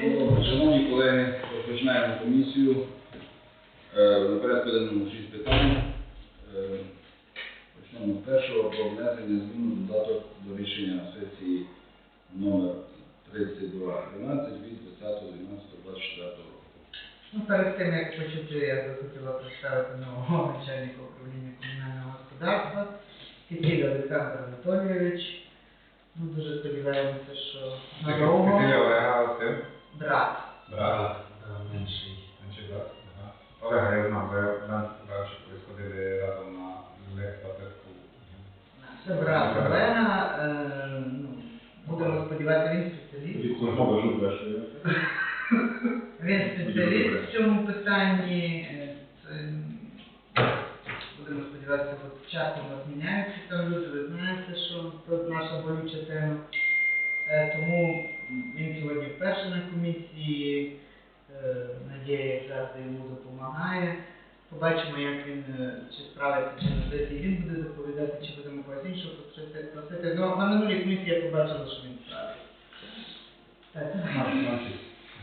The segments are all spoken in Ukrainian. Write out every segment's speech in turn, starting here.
Шановні колеги, розпочинаємо комісію. Е, На порядку денному шість питань. Е, Почнемо з першого про внесення змін додаток до рішення сесії номер 3212 від 20.12.24 року. Ну, перед тим, як почути, я би хотіла представити нового начальника управління комунального господарства Кітіля Олександр Анатолійович. Ну, дуже сподіваємося, що син. Брат. Брат. менший. Значить, брат. Олега я знав, бо я раніше колись разом на лехпатерку. Це брат Олега. Е, ну, будемо сподіватися, він спеціаліст. Він спеціаліст в цьому питанні. е, Це, будемо сподіватися, бо часто у нас міняються там люди, ви знаєте, що це наша болюча тема. Е, Тому він сьогодні вперше на комісії. Е, Надія завжди йому допомагає. Побачимо, як він е, чи справиться, чи на сесії він буде доповідати, чи будемо когось іншого просити. Ну, на минулій комісії я побачила, що він справиться. Так,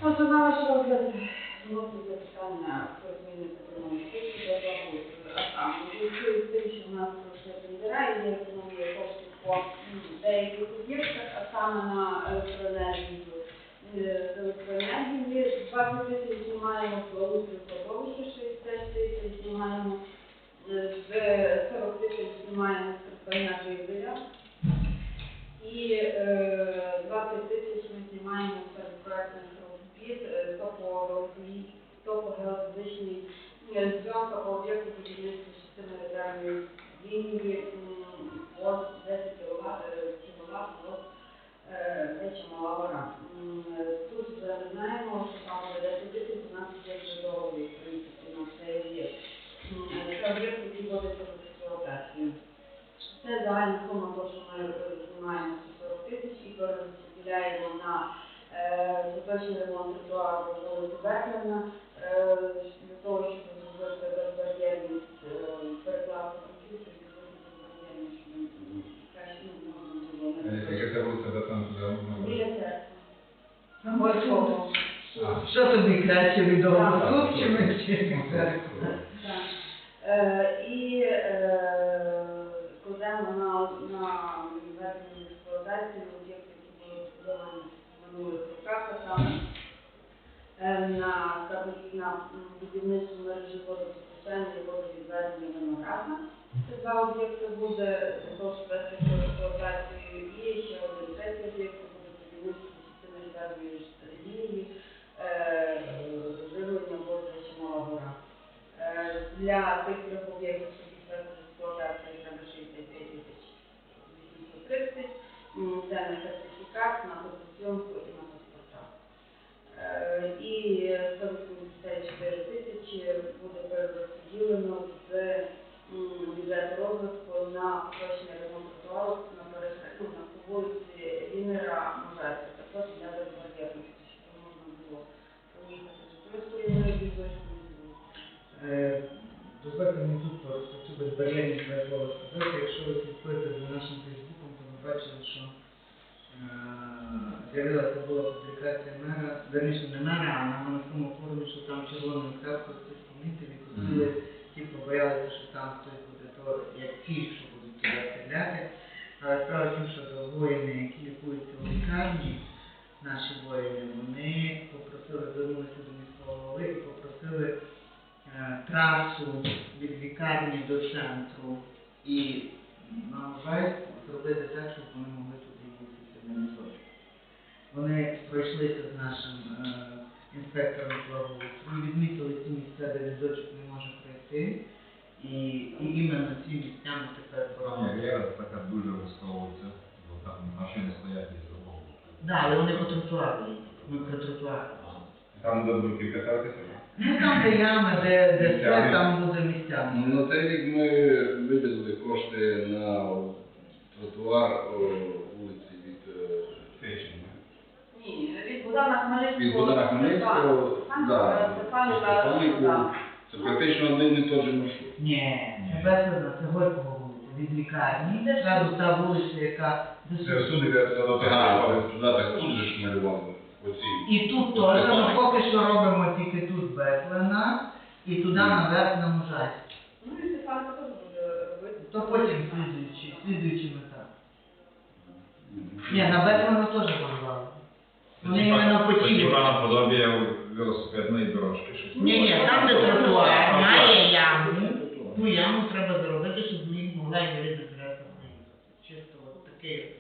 Отже, на ваш розгляд вноситься питання про зміни благоустрою. А саме, що в нас тендера і є економія коштів по деяких об'єктах, а саме на електроенергію. Е, з електроенергії 20 тисяч знімаємо, з кладовища 60 тисяч знімаємо, е, з 40 тисяч знімаємо з придбання живлення. І е, 20 тисяч ми знімаємо серед проектних робіт, е, топогеофі- е, зйомка по об'єкту будівництва резервної лінії от 10 кВт, е, Тут ми знаємо, що там буде 10 тисяч, у нас є в принципі, на цей об'єкт. Це об'єкт, який вводиться в експлуатацію. Це загальна сума, то, що ми е, знімаємо 40 тисяч і перерозподіляємо на поточний ремонт тротуару вулиці Беклена, для того, щоб зробити безбар'єрність, Ну, Горького. Що тобі краще відомо? Тут чи. Е, І кладемо на, на введення в експлуатацію об'єкти, які були збудовані в минулих роках, а саме на, стабіль- на будівництво мережі водопостачання і водовідведення виноградна. Це два об'єкти буде також в. І ще один третій об'єкт частини резервної лінії, е, живлення водичі Мала Гора. Е, Для тих трьох об'єктів, що підтвердили треба 65 тисяч 830. Це на сертифікат, на фотосйомку і на паспорта. Е, І 184 тисячі буде перерозподілено з бюджету розвитку на поточний ремонт тротуару на вулиці Вінера Можайська, також для Дозвольте мені тут безбар'єрність два слова сказати. Якщо ви слідкуєте за нашим Фейсбуком, то ви бачили, що е, з'явилася була публікація мера, верніше не мера, а на громадському форумі, що там червоною крапкою хтось помітив і хотіли, ті побоялися, що там хтось буде то як ціль, що будуть туди стріляти. Але справа в тім, що до воїни, які лікуються у лікарні, наші воїни, вони попросили, звернулися до міського голови і попросили е, трасу від лікарні до центру і на Можайську зробити так, щоб вони могли туди їздити на місочок. Вони пройшлися з нашим е, інспектором благоустрою, відмітили ці місця, де візочок не може пройти. І, і іменно ці місця ми тепер боронимо. Така дуже висовується, бо там машини стоять другого. Да, але вони по тротуару. Ми про тротуар. Там буде будуть кататися. Ну там, де ями, де, де все, Місцями. там буде місцями. Ну, На цей рік ми виділили кошти на тротуар о, вулиці від е. Ні, від Богдана Хмельницького. від Богдана Хмельницького да, до Це практично один і той же маршрут. Ні, це безвозно, це Горького вулиця, від лікарні. Зразу та вулиця, яка Це всюди, де до Ага, туди так тут же ж малювали. Оці. І тут теж, ну поки що робимо тільки тут Беклена і туди наверх на Мужайськ. Ну і Стефан теж буде робити. То потім слідуючий, слідуючий метап. Ні, на Беклена теж бажали. Вони іменно по ті. Типа наподобие велосипедної дорожки. щось Ні, ні, там, де тротуар, має яму. Ту яму треба зробити, щоб них могла коляска проїхати. Чисто от такий.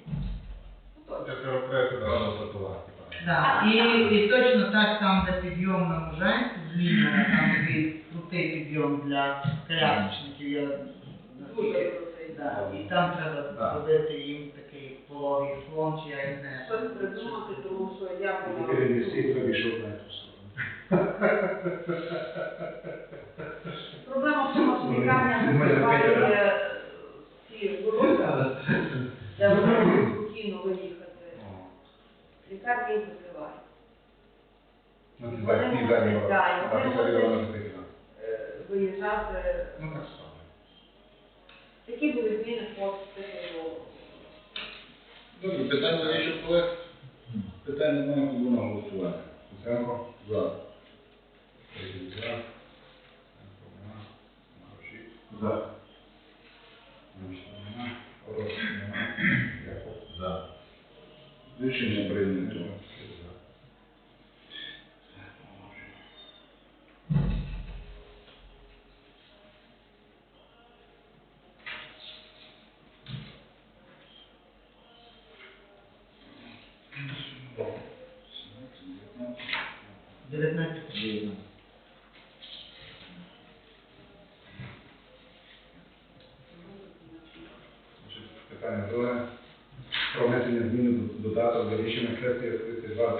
Це треба проєкту одразу тротуар. Да. І, і точно так там, де підйом на Мужанську, змінює, там такий крутий підйом для колясочників. Я наскільки- да. І там треба Да. зробити їм такий пологий склон, чи я не знаю. Щось придумати, тому що я всі, хто пішов на цю сторону. Проблема в тому, що лікарня закрили. ці ворота, де вони можуть спокійно виїхати. Лікарня їх закриває. Ну, ти зараз, ти зараз, Да, і вони можуть-. Е, Виїжджати. Ну, так само. Такі були зміни по типу. Добре, питання є ще колег? Питань немає, коли на голосування. Куценко, За. Різник за. Нема. Марушик. За. Оросик нема. Яков. За. Рішення прийнято. Дев'ятнадцять. Значить, Питання друге. Про внесення зміни до додаток до рішення сесії 32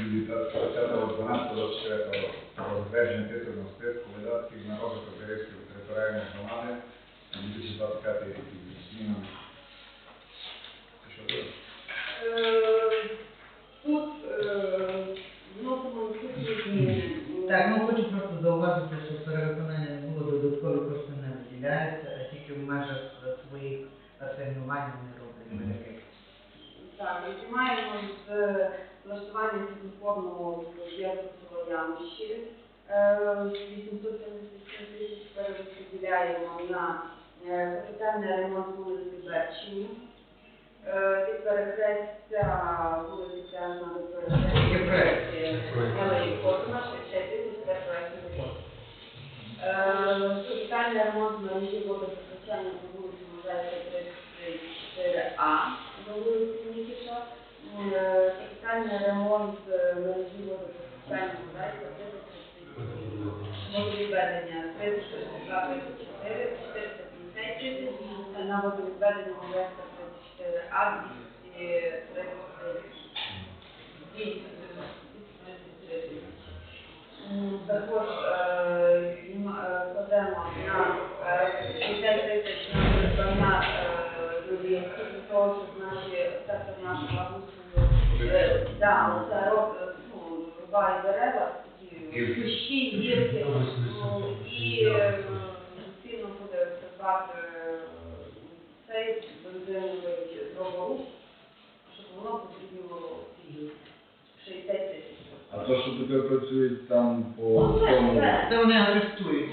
від 20.12.24 про затвердження титульного списку видатків на розвиток Київської територіальної громади на 2025 рік зі змінами. Це що буде? Е, Тут е, вносимо наступні зміни. Так, ну хочу просто зауважити, що перевиконання не було, додаткові кошти не виділяються, а тільки в межах е, своїх асигнувань вони роблять таке. Так, і маємо з влаштування світлофорного об'єкту село Ямщі. Е, 877 тисяч перерозподіляємо на е, капітальний ремонт вулиці Берчині. Е, Від перехрестя вулиці Тяжна до перехрестя Алеї Косма, 60 тисяч це проектний ремонт. Е, Капітальний ремонт мережі водопостачання по вулиці Мозаїка 34А до вулиці Нікіша. Е, Капітальний ремонт е, мережі водопостачання Мозаїка 34 Водовідведення 362 34 450 тисяч, а на водовідведення Мозаїка 34А 233 тисячі. М, Також е, їм, е, кладемо на е, 60 тисяч на доріг, для того, щоб наші сектор нашого гусу, е, е, ну, рубає дерева, такі Гірки. ну, і е, буде придбати е, цей бензиновий дроборуч, щоб воно потрібно ці 60 тисяч. А то, що тепер працюють там по Ну, тому... це- вони арештують.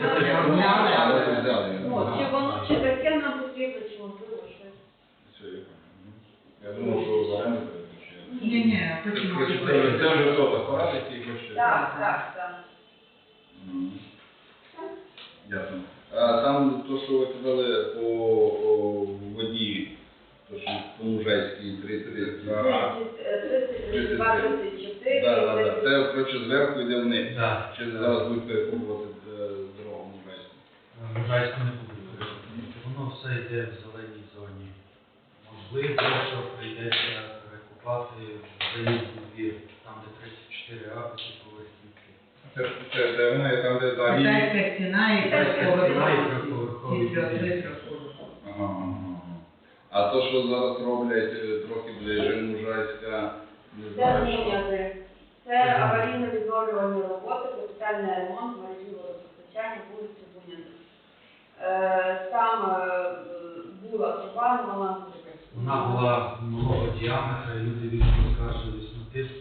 Ну, чи воно, чи таке нам потрібно, чи можливо щось. Я понял. Я що в оренду. Ні, ні. Це вже і хоче. Так, так, так. Мгм. Ясно. А там то, що ви казали по о, воді, то що по Мужайській 330. Ага. 32, 34, Так, так, так. Це, коротше, зверху йде вниз. Так, Чи зараз будуть перекопувати е, дорогу Мужайську? Мужайську не буду перекопувати. Воно все йде в зеленій зоні. Можливо, що прийдеться перекопати заїзд у двір, там де 34 а. Це, це, це воно є там, де далі. Китайська стіна і Китайська і трьохповерхові. трьохповерхові. Трьохповерхові. Ага, ага. А то, що зараз роблять е, трохи ближче Мужайська, не Це знаю, що. Це аварійно відновлювальні роботи, капітальний ремонт мережі водопостачання вулиці Буняна. Е, Там е, була труба, але вона буде Вона була малого діаметра, люди вічно скаржились на тиск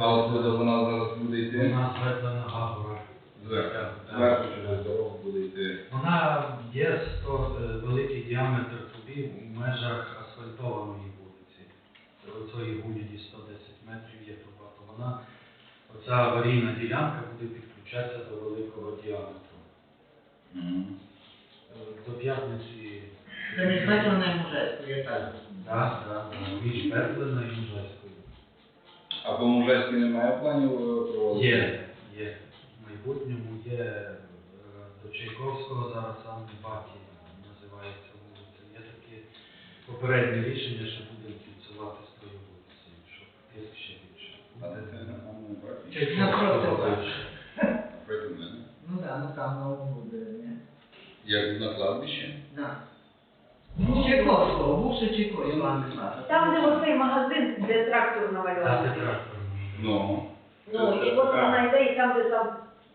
А от куди вона зараз буде йти? Вона зведена гагора. Зверху. Зверху через дорогу буде йти. Вона є 100 е, великий діаметр трубі в межах асфальтованої вулиці. Оцої гуляді 110 метрів є труба, то вона, оця аварійна ділянка буде підключатися до великого діаметру. Е, До п'ятниці. Це не може, я так. Так, так, між і Мужеською. А по Мужеській немає планів е, проводити? Є, є. В майбутньому є е, до Чайковського зараз сам Бакі називається вулиця. Є таке попереднє рішення, що буде кільцювати з тою вулицею, щоб тиск ще більше. А де це? А, ну, бачиш. Напроти Напроти. мене. Ну так, ну там на одному буде, ні? Як на кладбищі? Да. Чайковського, бувши Чайковського. Там, де оцей магазин, де трактор трактор. Ну. Ну, і от вона йде, і там, де там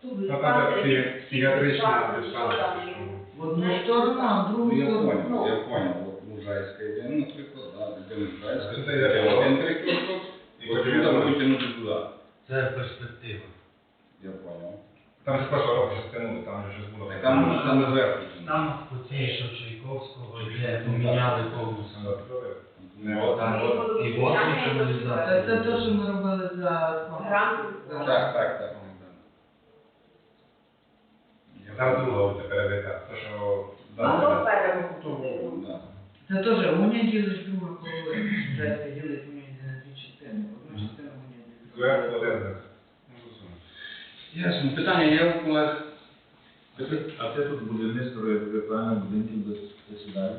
тут Ну, там, де психі- психіатрична там є. В одну сторону, а в другу Ну, я сторону. понял, ну. я понял. От Мужайська йде, наприклад, да, де Мужайська, Це йде один перекресток, І і потім там там- витягнути туди. Це перспектива. Я понял. Там з першого року ще стягнули, там вже щось було. Так там саме зверху. Там по цій, що Чайковського йде, поміняли повністю. Не От, І каналізацію. Це, це те, що ми робили за Грант. Так, так, так. Там друга от тепер віта. Те, що... А то Це теж уня ділить друга половина. Жесть ділить уня на дві частини. Одну частину уня ділить. Ну. Ясно. Питання є у колег? А це тут будівництво віртуальних будинків без? Це питання.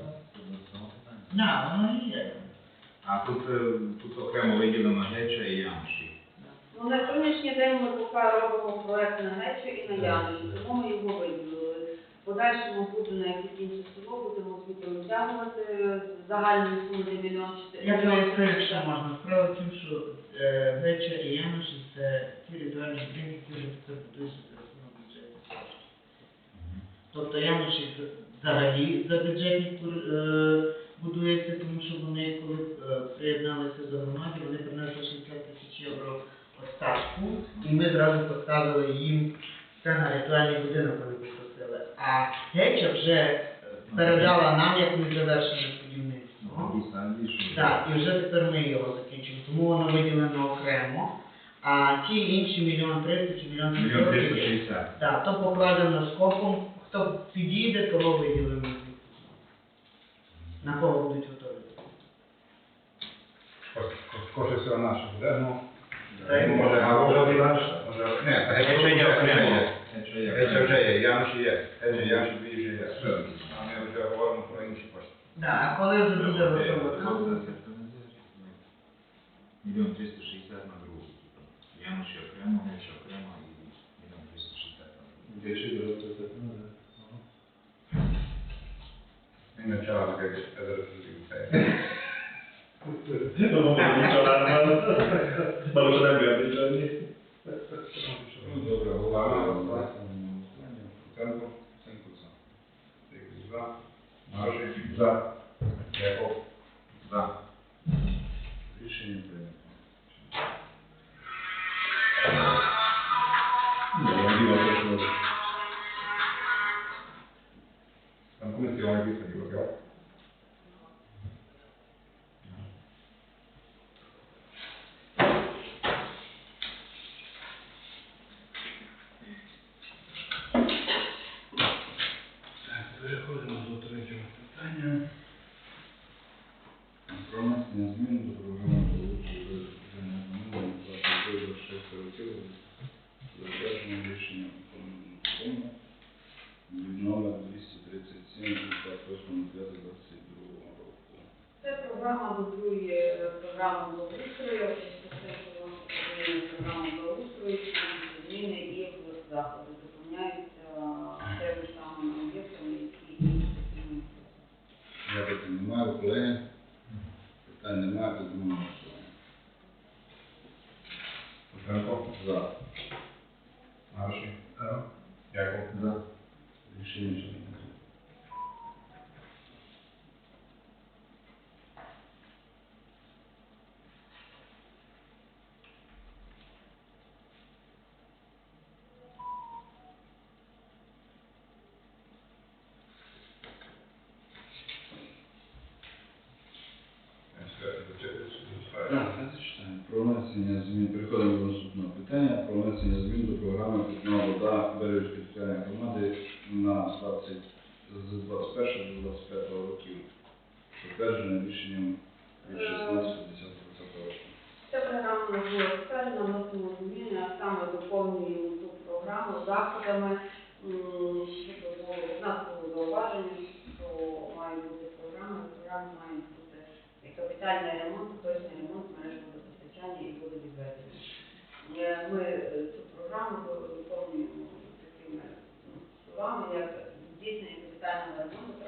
Да, воно і є. А тут, е, тут окремо виділено геча і ямші. Ну, на сьогоднішній день ми поки робимо проект на Гечу і на Яничі, тому ми його виділили. В Подальшому буде на якесь інше село, будемо звідти витягувати загальну суму де мільйон чотири. Я твоє скажу, можна. Справа в тім, що е, і Януші це ті ритуальні будинки, які вже це будуються. Тобто Януші взагалі за бюджетні е, будується, тому що вони, коли е, приєдналися до громади, вони принесли 60 тисяч євро остатку, і ми зразу поставили їм це на ритуальний будинок, вони попросили. А Геча вже передала нам, як ми завершили будівництво. Так, і вже тепер ми його закінчимо. Тому воно виділено окремо. А ті інші мільйон триста чи мільйон Мільйон п'ятсот, 360. так, то покладено скопом. Хто підійде, того виділимо. На кого будуть готові. Кошти все наше буде, ну... Так. Ну, Може, а може наш? Може, ні, а Геча є окремо. Геча є окремо. вже є, є. Геча, ямші вже є. А ми вже говоримо про інші кошти. Да, а коли вже буде готово Мільйон 360 на другу. Ямші окремо, геча окремо і мільйон 360 на другу. Більше дуже Він почав таке, я зараз розумію. Ну, програма дублює програму благоустрою, програму благоустрою, зміни і в заходи доповняються тими самими об'єктами, які. Запитів немає, колеги? Питань немає, піднімемо голосування. За. Маршик. Яков. За. Рішення прийнято. внесення змін. Переходимо до наступного питання про внесення змін до програми Питна вода Бережської територіальної громади на 20, з 21 до 25 років. Затверджене рішенням від 16 року. Ця програма була затверджена, вносимо зміни, а саме доповнюємо ту програму заходами, Hallelujah.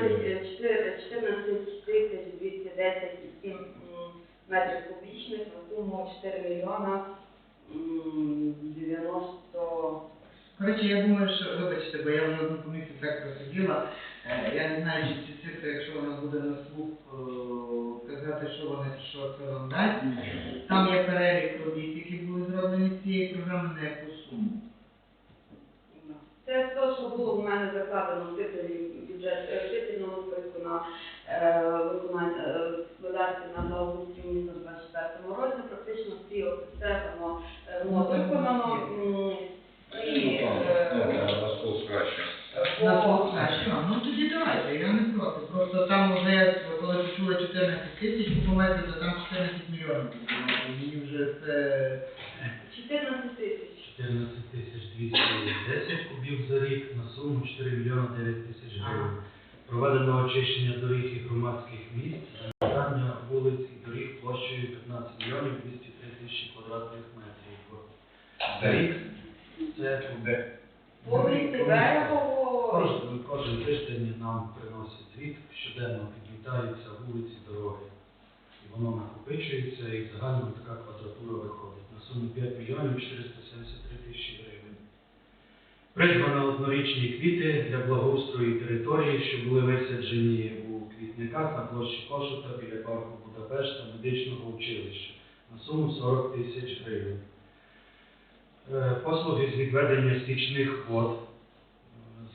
14 е, 4 14 тисяч 210,7 м, метрів кубічних на суму 4 мільйона м, 90 Коротше, я думаю, що, вибачте, бо я вже одну комісію так просиділа, е, я не знаю, чи ці цифри, якщо вона буде на слух е, казати, що вони, що це вам дасть. Там є перелік робіт, які були зроблені з цієї програми, на яку суму. Це те, що було в мене закладено в титулі бюджет е, в титульному списку на е, виконання е, видатків на благоустрій міста в 24 році. Практично всі все воно е, виконано. І Ну, е. Ну тоді давайте, я не проти. Просто там вже, коли почули 14 тисяч кубометрів, то там 14 мільйонів. Мені вже це 14 тисяч. 14 тисяч 210 кубів за рік на суму 4 мільйони 9 тисяч гривень. Проведено очищення доріг і громадських місць, замітання вулиць і доріг площею 15 мільйонів 203 тисячі квадратних метрів. За рік це Де? Вулиці Берегово. кожен, кожен тиждень нам приносять звіт, щоденно підмітаються вулиці, дороги. І воно накопичується, і загально така квадратура виходить на суму 5 мільйонів 473 тисячі гривень. Придбано однорічні квіти для благоустрою території, що були висаджені у квітниках на площі Кошута біля парку Будапешта медичного училища на суму 40 тисяч гривень. Е, Послуги з відведення стічних вод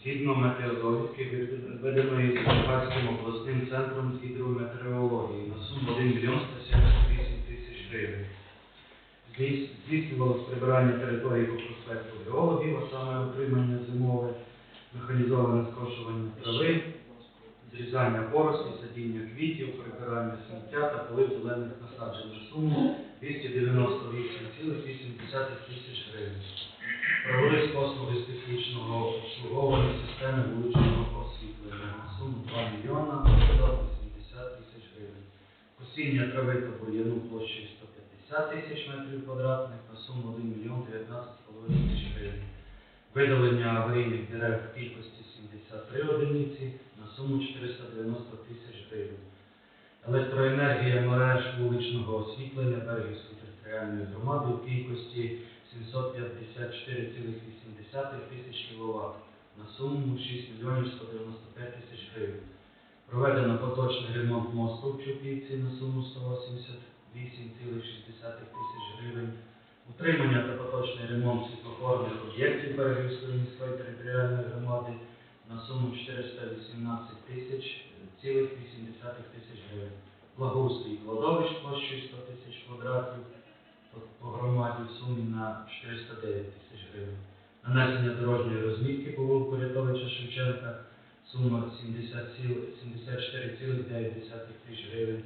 Згідно метеодовідки, виданої Закарпатським обласним центром з гідрометеорології на суму 1 мільйон 178 тисяч гривень. Здійс- Здійснювалось прибирання території по проспекту геологів, а саме отримання зимове, механізоване скошування трави, зрізання порослі, садіння квітів, прибирання сміття та полив зелених насаджень на суму 298,8 тисяч гривень. Провели послуги з технічного обслуговування системи вуличного освітлення на суму 2 мільйона 180 тисяч гривень. Посіння трави та бур'яну площею 150 тисяч метрів квадратних на суму 1 мільйон 19,5 тисяч гривень. Видалення аварійних дерев в кількості 73 одиниці на суму 490 тисяч гривень. Електроенергія мереж вуличного освітлення Берегівської територіальної громади в кількості 754,8 тисяч кВт на суму 6 мільйонів 195 тисяч гривень. Проведено поточний ремонт мосту в Чупівці на суму 188,6 тисяч гривень. Утримання та поточний ремонт світлофорних об'єктів Берегівської міської територіальної громади на суму 418 тисяч цілих 80 тисяч гривень. Благоустрій кладовищ площею 100 тисяч квадратів по, громаді в сумі на 409 тисяч гривень. Нанесення дорожньої розмітки по вулику Рятовича Шевченка сума 70 74,9 тисяч гривень.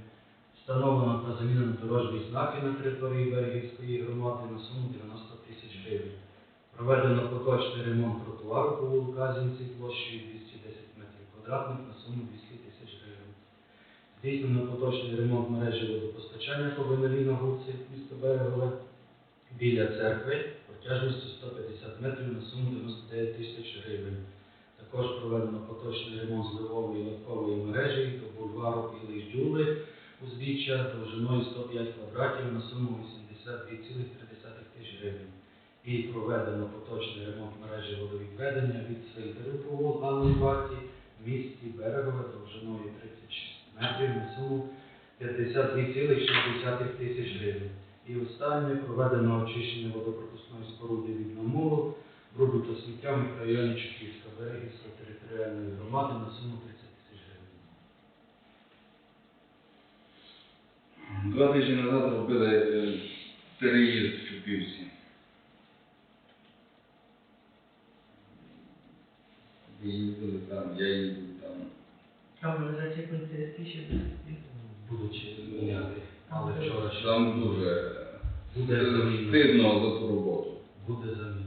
Встановлено та замінено дорожні знаки на території Берегівської громади на суму 90 тисяч гривень. Проведено поточний ремонт тротуару по вулику Казінці площею 210 метрів квадратних на суму 200 тисяч гривень. Здійснено поточний ремонт мережі водопостачання по Винолі на вулиці міста Берегове біля церкви протяжністю 150 метрів на суму 99 тисяч гривень. Також проведено поточний ремонт зливової легкової мережі до бульвару Білий Дюли узбіччя довжиною 105 квадратів на суму 82,3 тисяч гривень. І проведено поточний ремонт мережі водовідведення від Сейтеру по Аллі в місті Берегове довжиною 36 метрів на суму 52,6 тисяч гривень. І останнє проведено очищення водопропускної споруди від намолу, бруду та сміття в мікрорайоні Чеківська, Берегівська територіальної громади на суму 30 тисяч гривень. Два тижні назад робили е, переїзд в Чупівці. Ви їздили там, я їздив там. Там лежачі поліцейські ще Будучи міняти, але вчора ще Там дуже буде е, заміна. стидно за ту роботу. Буде заміна.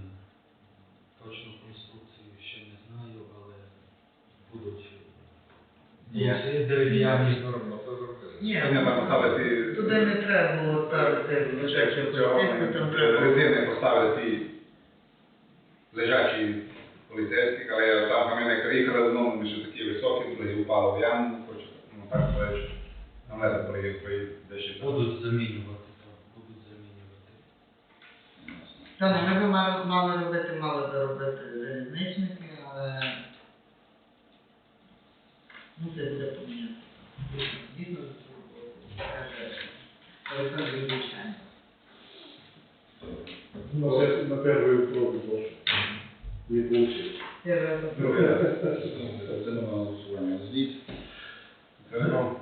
Точну конструкцію ще не знаю, але будуть Є. дерев'яні. Ні, Сьогодні там поставити туди не треба було ставити лежачі там треба резини поставили ті лежачі поліцейські, але там кам'яне приїхали додому, ми ще такі високі, були і в яму, хочу, ну так сказати, нам не проїзд де ще там. Будуть замінювати, так, будуть замінювати. Та ну, ми б мали, мали робити, мали б робити залізничники, але ну це буде поміняти. Дійсно, каже Олександр Юрійович. Ну, это на первую пробу больше. Не получилось. Це раз. Це на голосування. Звіт. Це вам.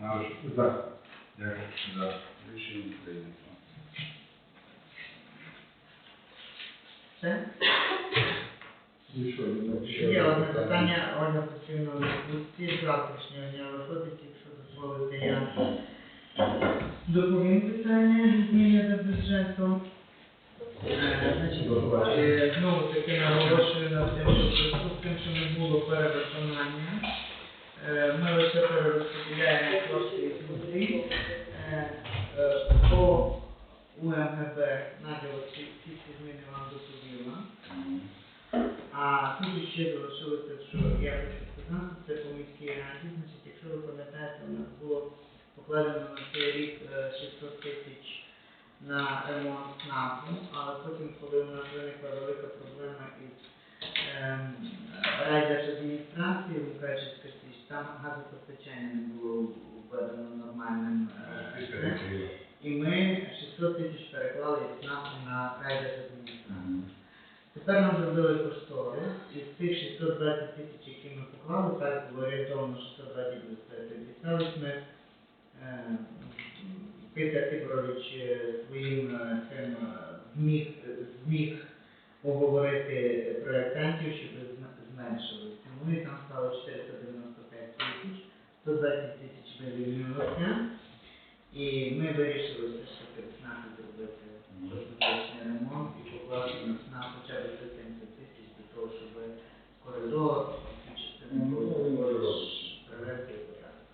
Наш. Да. Дякую. За. Рішення прийнято. Все? Ничего, не надо. Є одне питання, Ольга Петрівна, у зв'язку з завтрашнього дня виходить, якщо дозволите, я доповім питання зміни до бюджету. Е, знову таки наголошую на тим, що в зв'язку з тим, що не було перевиконання, е, ми лише перерозподіляємо кошти і внутрі е, е, по УМГБ, Надя, ось ці ці всі зміни вам доповіла. А тут ще залишилося, що я хочу сказати, це по міській раді. Значить, якщо ви пам'ятаєте, у нас було покладено на цей рік е, 600 тисяч на ремонт СНАПу, але потім, коли у нас виникла велика проблема із ем, райдержадміністрацією Мукачівська Січ, там газопостачання не було введено нормальним. е, і ми 600 тисяч переклали із СНАПу на райдержадміністрацію. Тепер нам зробили кошторис, із тих 620 тисяч, які ми поклали, так було орієнтовно 620 тисяч, ми, е, Тибрович е, своїм е, цим е, зміг, зміг поговорити проєктантів, щоб зм- зменшилися. Тому і там стало 495 тисяч, 120 тисяч вивільнилося, і ми вирішили все ж таки ЦНАПу зробити косметичний ремонт і покласти на ЦНАП хоча б 170 тисяч для того, щоб коридор, всі частини коридору привести в порядок.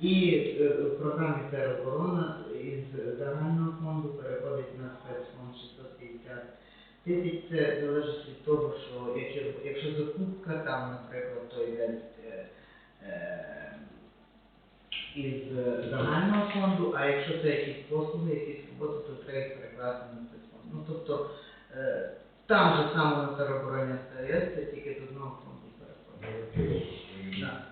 І е, в програмі тероборона із загального фонду переходить на спецфонд 650 тисяч. Це залежить від того, що якщо, якщо закупка відпустка, там, наприклад, то йде е, е, із е, загального фонду, а якщо це якісь послуги, якісь роботи, то треба їх перекласти на цей фонд. Ну, тобто, е, там же саме на теробороні стається, тільки з одного фонду переходить. Е,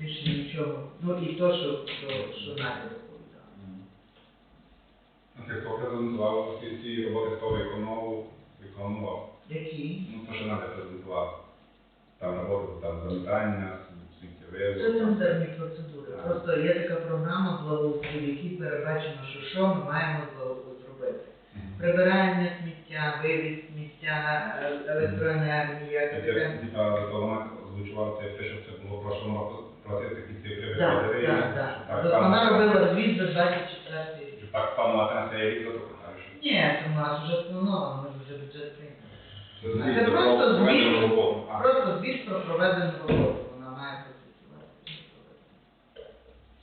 Більше нічого. Ну і то, що, що, що розповідала. Як хто презентував ці, ці роботи, хто виконував, виконував. Які? Ну, то, що Надя презентував. Там роботи, там замітання, сміттєве. Це тендерні процедури. Просто є така програма благоустрою, в якій передбачено, що що ми маємо зробити. Прибирання сміття, вивіз сміття, е- електроенергія, вона озвучувала те, що це було прошлому року, про ці такі цифри Так, само- Вона робила звіт за 24 рік. так планувати на рік, то кажу, Ні, це у нас вже сплановано, ми вже бюджет прийняли. це Просто звіт про проведену роботу. Вона має професіонувати.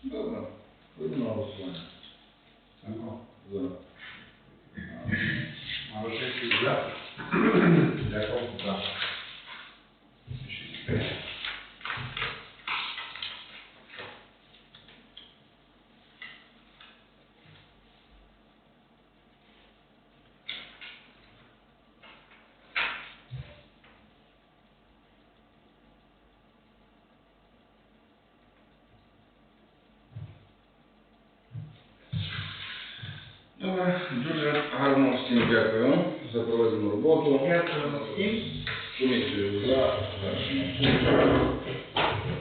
Добре. Ходимо на голосування. Санко? За. Малишевський за. Дякую. За. Шість. Добре, дуже гарно всім дякую за проведену роботу. Дякую всім.